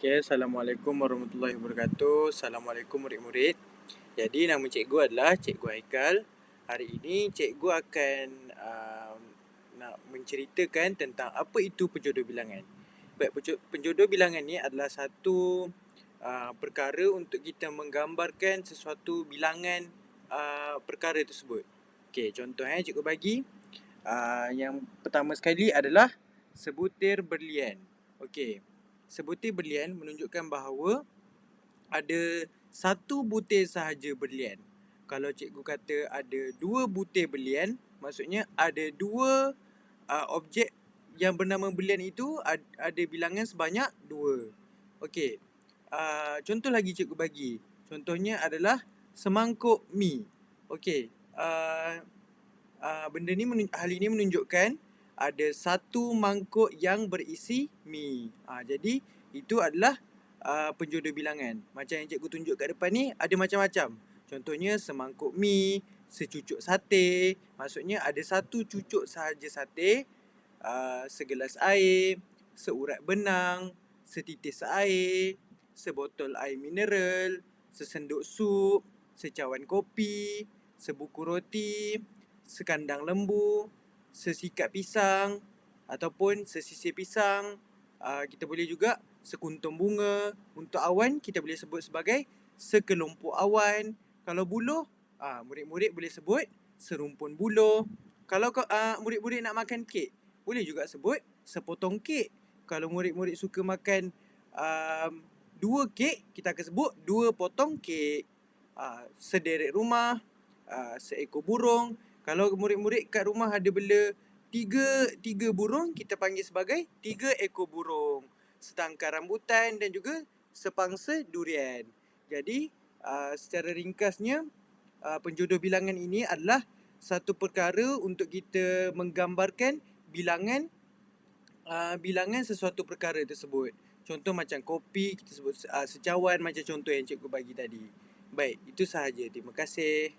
Okay, Assalamualaikum warahmatullahi wabarakatuh. Assalamualaikum murid-murid. Jadi nama cikgu adalah Cikgu Haikal. Hari ini cikgu akan uh, nak menceritakan tentang apa itu penjodoh bilangan. Baik, penjodoh bilangan ni adalah satu uh, perkara untuk kita menggambarkan sesuatu bilangan uh, perkara tersebut. Okey, contoh eh cikgu bagi. Uh, yang pertama sekali adalah sebutir berlian. Okey sebutir berlian menunjukkan bahawa ada satu butir sahaja berlian. Kalau cikgu kata ada dua butir berlian, maksudnya ada dua uh, objek yang bernama berlian itu ada bilangan sebanyak dua. Okey. Uh, contoh lagi cikgu bagi. Contohnya adalah semangkuk mi. Okey. Uh, uh, benda ni hal ini menunjukkan ada satu mangkuk yang berisi mi. Ha, jadi itu adalah uh, penjodoh bilangan. Macam yang cikgu tunjuk kat depan ni ada macam-macam. Contohnya semangkuk mi, secucuk sate. Maksudnya ada satu cucuk sahaja sate, uh, segelas air, seurat benang, setitis air, sebotol air mineral, sesenduk sup, secawan kopi, sebuku roti, sekandang lembu, sesikat pisang ataupun sesisir pisang. Uh, kita boleh juga sekuntum bunga. Untuk awan kita boleh sebut sebagai sekelompok awan. Kalau buluh, uh, murid-murid boleh sebut serumpun buluh. Kalau uh, murid-murid nak makan kek, boleh juga sebut sepotong kek. Kalau murid-murid suka makan um, dua kek, kita akan sebut dua potong kek. Uh, sederet rumah, uh, seekor burung. Kalau murid-murid kat rumah ada bela tiga, tiga burung, kita panggil sebagai tiga ekor burung. Setangkar rambutan dan juga sepangsa durian. Jadi, uh, secara ringkasnya, uh, penjodoh bilangan ini adalah satu perkara untuk kita menggambarkan bilangan uh, bilangan sesuatu perkara tersebut. Contoh macam kopi, kita sebut uh, secawan macam contoh yang cikgu bagi tadi. Baik, itu sahaja. Terima kasih.